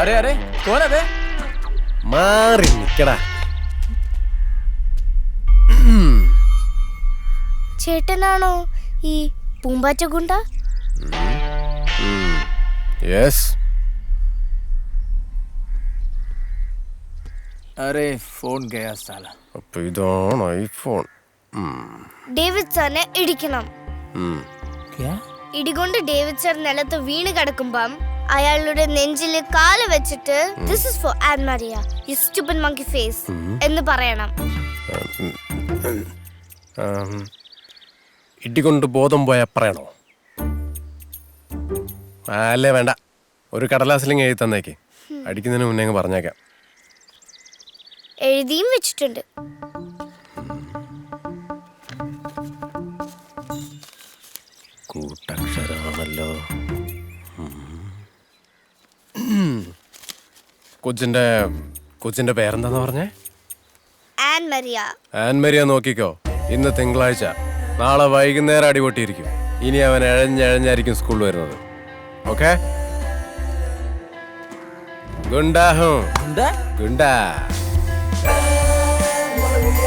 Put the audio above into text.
అరే అరే తోలవే మారి ఇక్కడ చేటనాను ఈ పూంబాచ గుంట? ఎస్ అరే ఫోన్ గయా సాల అప్పు ఇదాన్ ఐఫోన్. సార్ സാറിനെ ഇടിക്കണം ഇടികൊണ്ട് ഡേവിഡ് സാർ നിലത്ത് വീണ് കിടക്കുമ്പം അയാളുടെ നെഞ്ചിൽ കാൽ വെച്ചിട്ട് this is for Ann Maria you stupid monkey face എന്ന് പറയണം. ഇടികൊണ്ട് ബോധം പോയാ പറയണോ? അല്ലേ വേണ്ട. ഒരു കടലാസിലിങ് എഴുതി തന്നേക്ക്. അടിക്കുന്നതിന് മുന്നേ അങ്ങ് പറഞ്ഞേക്കാം. എഴുതിയും വെച്ചിട്ടുണ്ട്. കൂട്ടക്ഷരാണല്ലോ. കൊച്ചിന്റെ കൊച്ചിന്റെ പേരെന്താന്ന് പറഞ്ഞേ? An Maria. ആൻമരിയ നോക്കിക്കോ. ഇന്ന് തിങ്കളാഴ്ച. നാളെ വൈകുന്നേരം അടിപൊട്ടിയിരിക്കും. ഇനി അവൻ എഴഞ്ഞഴഞ്ഞായിരിക്കും സ്കൂളിൽ വരുന്നത്. ഓക്കെ? ഗുണ്ടാഹും गुंडा ഗുണ്ടാ.